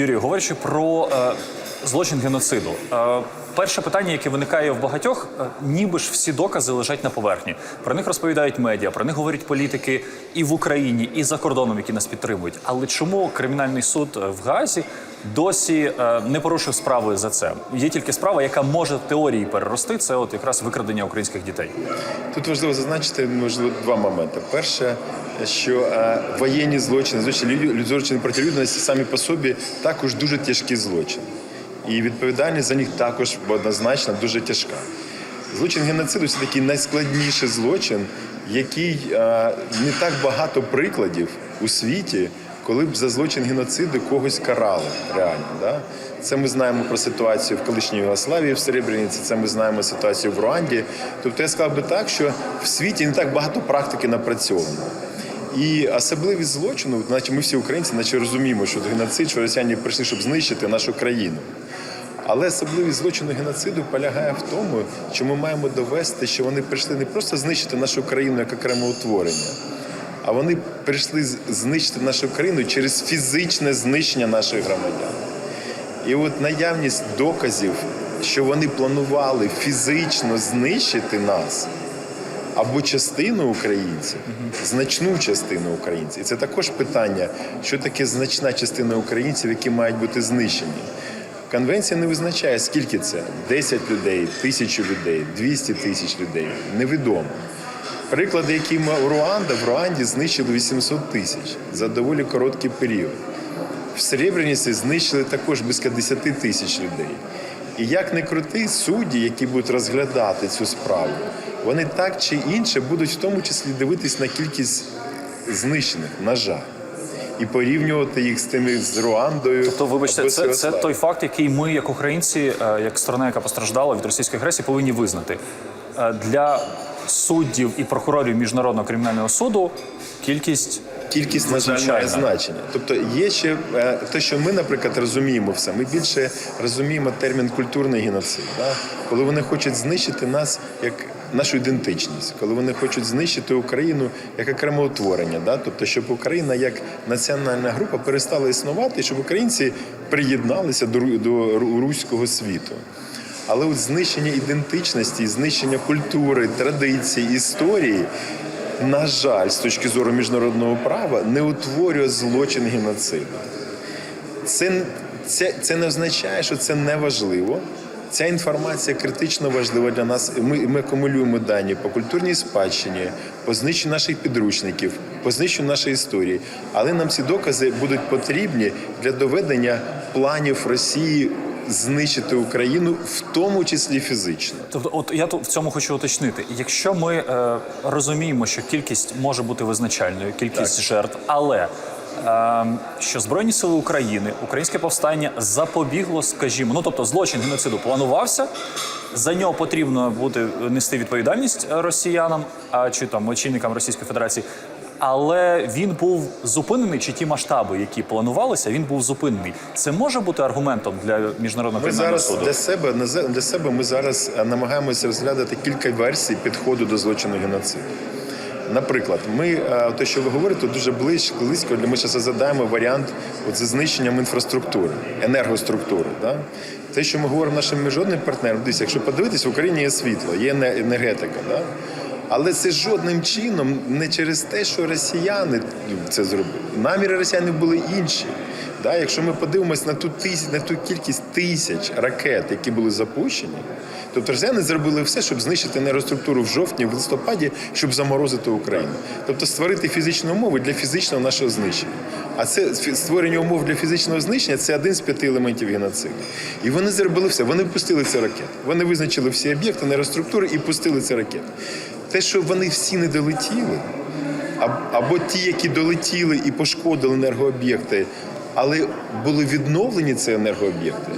Юрію, говорячи про е, злочин геноциду, е, перше питання, яке виникає в багатьох, е, ніби ж всі докази лежать на поверхні. Про них розповідають медіа, про них говорять політики і в Україні, і за кордоном, які нас підтримують. Але чому кримінальний суд е, в Газі досі не порушив справи за це? Є тільки справа, яка може теорії перерости. Це от якраз викрадення українських дітей. Тут важливо зазначити можливо два моменти. Перше, що е, воєнні злочини, злочини, злочини проти людяності самі по собі також дуже тяжкі злочини. І відповідальність за них також однозначно дуже тяжка. Злочин геноциду це такий найскладніший злочин, який е, не так багато прикладів у світі, коли б за злочин геноциду когось карали реально. Да? Це ми знаємо про ситуацію в колишній Югославії в Серебряниці, це ми знаємо ситуацію в Руанді. Тобто я сказав би так, що в світі не так багато практики напрацьовано. І особливість злочину, наче ми всі українці, наче розуміємо, що геноцид, що росіяни прийшли, щоб знищити нашу країну. Але особливість злочину геноциду полягає в тому, що ми маємо довести, що вони прийшли не просто знищити нашу країну як окреме утворення, а вони прийшли знищити нашу країну через фізичне знищення наших громадян. І от наявність доказів, що вони планували фізично знищити нас або частину українців, значну частину українців. І це також питання, що таке значна частина українців, які мають бути знищені. Конвенція не визначає, скільки це 10 людей, тисячу людей, 200 тисяч людей. Невідомо. Приклади, які ми в Руанда, в Руанді знищили 800 тисяч за доволі короткий період. В Серебряниці знищили також близько 10 тисяч людей. І як не крути, судді, які будуть розглядати цю справу, вони так чи інше будуть в тому числі дивитись на кількість знищених, на жаль, і порівнювати їх з тими з Руандою. То вибачте, це, це той факт, який ми, як українці, е, як сторона, яка постраждала від російської агресії, повинні визнати. Е, Для суддів і прокурорів міжнародного кримінального суду кількість Кількість, на жаль, має значення. Тобто є ще е, те, що ми, наприклад, розуміємо все. Ми більше розуміємо термін культурний геноцид, да? коли вони хочуть знищити нас як нашу ідентичність, коли вони хочуть знищити Україну як окреме утворення, да? тобто, щоб Україна як національна група перестала існувати, щоб українці приєдналися до, до руського світу. Але от знищення ідентичності, знищення культури, традицій, історії, на жаль, з точки зору міжнародного права, не утворює злочин геноциду. Це, це, це не означає, що це не важливо. Ця інформація критично важлива для нас. Ми, ми акумулюємо дані по культурній спадщині, по знищенню наших підручників, по знищенню нашої історії. Але нам ці докази будуть потрібні для доведення планів Росії знищити Україну, в тому числі фізично. Тобто, от я тут в цьому хочу уточнити. Якщо ми е, розуміємо, що кількість може бути визначальною, кількість жертв, але що Збройні сили України, українське повстання запобігло, скажімо, ну тобто злочин геноциду планувався. За нього потрібно буде нести відповідальність росіянам а чи там очільникам Російської Федерації. Але він був зупинений, чи ті масштаби, які планувалися, він був зупинений. Це може бути аргументом для міжнародного Ми зараз суду. для себе для себе ми зараз е, намагаємося розглядати кілька версій підходу до злочину геноциду. Наприклад, ми е, те, що ви говорите, дуже близько, близько ми зараз задаємо варіант от зі знищенням інфраструктури, енергоструктури. Да? Те, що ми говоримо нашим міжнародним партнерам, дивіться, якщо подивитись, в Україні є світло, є ене- енергетика. Да? Але це жодним чином не через те, що росіяни це зробили. Наміри росіянів були інші. Да, якщо ми подивимось на ту тисяч, на ту кількість тисяч ракет, які були запущені, тобто росіяни зробили все, щоб знищити енергоструктуру в жовтні, в листопаді, щоб заморозити Україну. Тобто створити фізичні умови для фізичного нашого знищення. А це створення умов для фізичного знищення це один з п'яти елементів геноциду. І вони зробили все. Вони пустили ці ракети. Вони визначили всі об'єкти енергоструктури і пустили ці ракети. Те, що вони всі не долетіли, або ті, які долетіли і пошкодили енергооб'єкти, але були відновлені ці енергооб'єкти.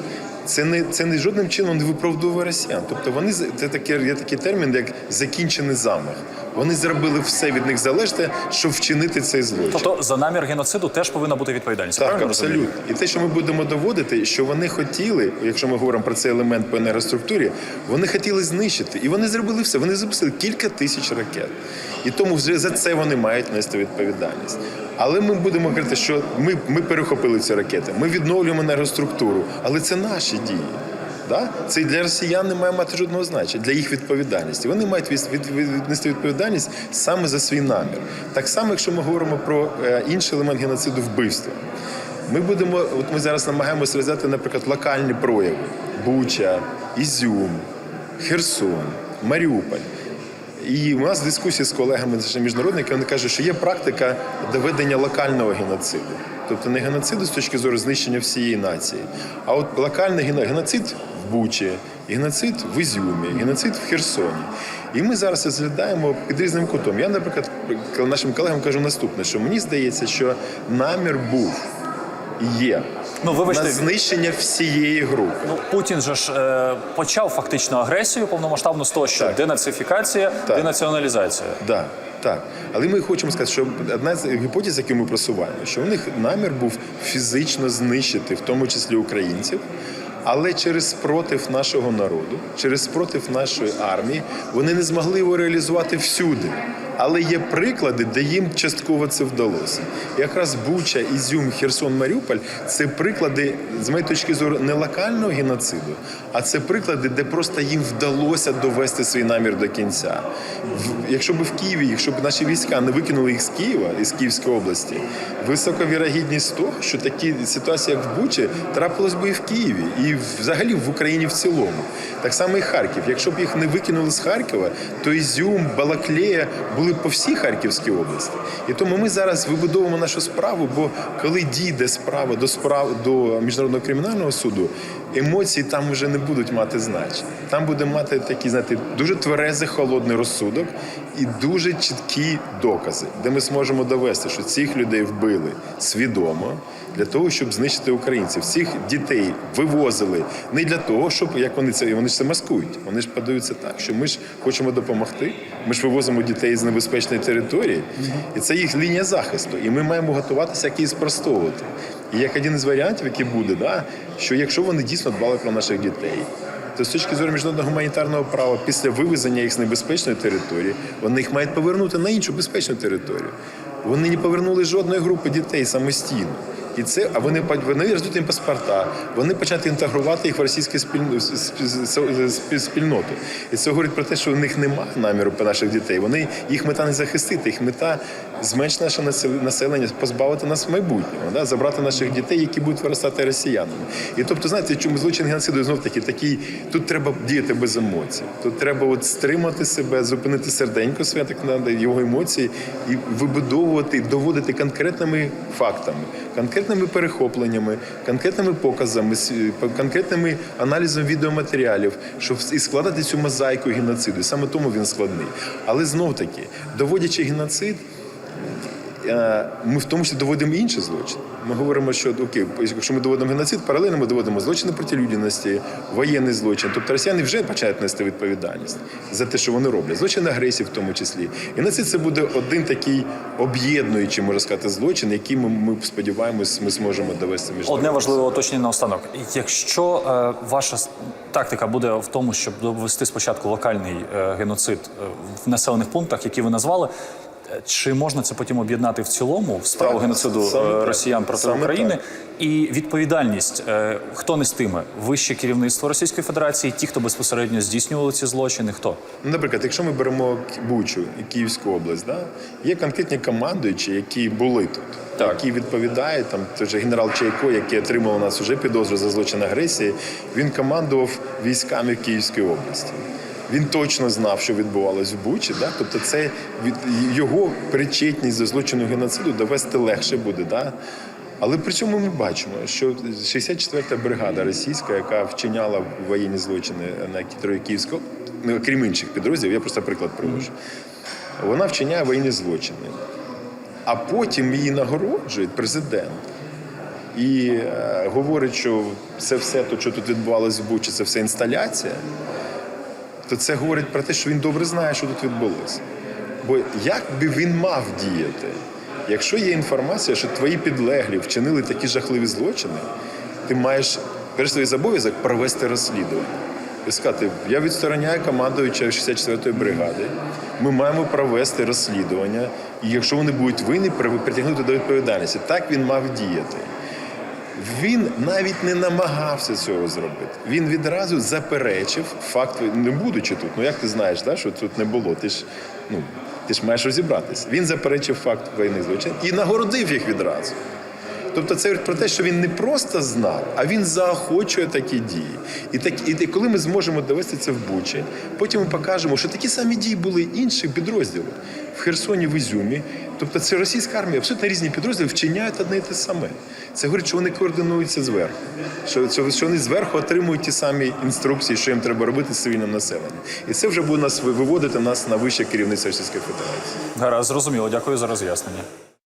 Це не це не жодним чином не виправдовує росіян. Тобто вони це таке є такий термін, як закінчений замах. Вони зробили все від них залежне, щоб вчинити цей злочин. Тобто за намір геноциду теж повинна бути відповідальність. Так, правильно розумію? абсолютно. І те, що ми будемо доводити, що вони хотіли, якщо ми говоримо про цей елемент по енергоструктурі, вони хотіли знищити. І вони зробили все. Вони запустили кілька тисяч ракет. І тому вже за це вони мають нести відповідальність. Але ми будемо говорити, що ми, ми перехопили ці ракети, ми відновлюємо енергоструктуру, але це наші дії. Да? Це для росіян не має мати жодного значення для їх відповідальності. Вони мають від, від, від- віднести відповідальність саме за свій намір. Так само, якщо ми говоримо про е, інший елемент геноциду вбивства. Ми будемо, от ми зараз намагаємося розв'язати, наприклад, локальні прояви: Буча, Ізюм, Херсон, Маріуполь. І у нас дискусії з колегами міжнародниками вони кажуть, що є практика доведення локального геноциду. Тобто не геноциду з точки зору знищення всієї нації, а от локальний гено- геноцид в Бучі, геноцид в Ізюмі, геноцид в Херсоні. І ми зараз розглядаємо під різним кутом. Я, наприклад, нашим колегам кажу наступне: що мені здається, що намір був і є Ну, вибачте, на знищення всієї групи. Ну, Путін же ж е, почав фактично агресію повномасштабну з того, що Так. денацифікація, Так. денаціоналізація. Так, так. Але ми хочемо сказати, що одна з гіпотез, яку ми просуваємо, що у них намір був фізично знищити, в тому числі українців. Але через спротив нашого народу, через спротив нашої армії, вони не змогли його реалізувати всюди. Але є приклади, де їм частково це вдалося. Якраз Буча, Ізюм, Херсон, Маріуполь це приклади, з моєї точки зору, не локального геноциду, а це приклади, де просто їм вдалося довести свій намір до кінця. Якщо б в Києві, якщо б наші війська не викинули їх з Києва, із Київської області, висока вірогідність того, що такі ситуації, як в Бучі, трапилось би і в Києві, і взагалі в Україні в цілому. Так само і Харків. Якщо б їх не викинули з Харкова, то Ізюм, Балаклея були по всій Харківській області. І тому ми зараз вибудовуємо нашу справу, бо коли дійде справа до справ до міжнародного кримінального суду, емоції там вже не будуть мати значення. Там буде мати такий, знаєте, дуже тверезий холодний розсудок і дуже чіткі докази, де ми зможемо довести, що цих людей вбили свідомо для того, щоб знищити українців. Цих дітей вивозили не для того, щоб як вони це вони ж це маскують. Вони ж подаються так, що ми ж хочемо допомогти. Ми ж вивозимо дітей з небезпечної території, і це їх лінія захисту. І ми маємо готуватися як її спростовувати. І як один із варіантів, який буде, да, що якщо вони дійсно дбали про наших дітей. То з точки зору міжнародного гуманітарного права, після вивезення їх з небезпечної території, вони їх мають повернути на іншу безпечну територію. Вони не повернули жодної групи дітей самостійно. І це, а вони вони роздуть їм паспорта, вони почнуть інтегрувати їх в російську спільну спільноту. І це говорить про те, що у них немає наміру по наших дітей. Вони їх мета не захистити, їх мета зменшити наше насел- населення, позбавити нас майбутнього, да? забрати наших дітей, які будуть виростати росіянами. І тобто, знаєте, чому злочин геноциду знов таки такий, тут треба діяти без емоцій. Тут треба от стримати себе, зупинити серденько своє, так надо, його емоції і вибудовувати, доводити конкретними фактами, конкретними перехопленнями, конкретними показами, конкретними аналізом відеоматеріалів, щоб і складати цю мозаїку геноциду. Саме тому він складний. Але знов таки, доводячи геноцид. Е, Ми в тому числі доводимо інші злочини. Ми говоримо, що окей, якщо ми доводимо геноцид, паралельно ми доводимо злочини проти людяності, воєнний злочин. Тобто росіяни вже починають нести відповідальність за те, що вони роблять. Злочин агресії в тому числі. Геноцид це буде один такий об'єднуючий, можна сказати, злочин, який ми, ми сподіваємось, ми зможемо довести між Одне важливе уточнення наостанок. Якщо е, ваша тактика буде в тому, щоб довести спочатку локальний е, геноцид е, в населених пунктах, які ви назвали. Чи можна це потім об'єднати в цілому в справу Так, геноциду саме е, росіян проти Саме України? так. І відповідальність е, хто нестиме? Вище керівництво Російської Федерації, ті, хто безпосередньо здійснювали ці злочини, хто? Наприклад, якщо ми беремо Бучу і Київську область, да, є конкретні командуючі, які були тут, які відповідають. Там той же генерал Чайко, який отримав у нас вже підозру за злочин агресії, він командував військами Київської області. Він точно знав, що відбувалось в Бучі. Да? Тобто, це від його причетність до злочину геноциду довести легше буде. Да? Але при цьому ми бачимо, що 64-та бригада російська, яка вчиняла воєнні злочини на Київського, ну, крім інших підрозділів, я просто приклад привожу. Вона вчиняє воєнні злочини, а потім її нагороджує президент. І е, говорить, що це все, то, що тут відбувалося в Бучі, це все інсталяція, то це говорить про те, що він добре знає, що тут відбулося. Бо як би він мав діяти, якщо є інформація, що твої підлеглі вчинили такі жахливі злочини, ти маєш перш свій обов'язок провести розслідування. і сказати, я відстороняю командуюча 64-ї бригади. Ми маємо провести розслідування, і якщо вони будуть винні, при- притягнути до відповідальності. Так він мав діяти. Він навіть не намагався цього зробити. Він відразу заперечив факт, не будучи тут. Ну як ти знаєш, да, що тут не було? Ти ж ну ти ж маєш розібратися. Він заперечив факт воєнних злочин і нагородив їх відразу. Тобто це говорить про те, що він не просто знав, а він заохочує такі дії. І так, і коли ми зможемо довести це в Бучі, потім ми покажемо, що такі самі дії були інших підрозділів в Херсоні, в Ізюмі. Тобто це російська армія, абсолютно різні підрозділи вчиняють одне і те саме. Це говорить, що вони координуються зверху, що, що, що вони зверху отримують ті самі інструкції, що їм треба робити з цивільним населенням. І це вже буде нас виводити нас на вище керівництво Російської Федерації. Гаразд, зрозуміло. Дякую за роз'яснення.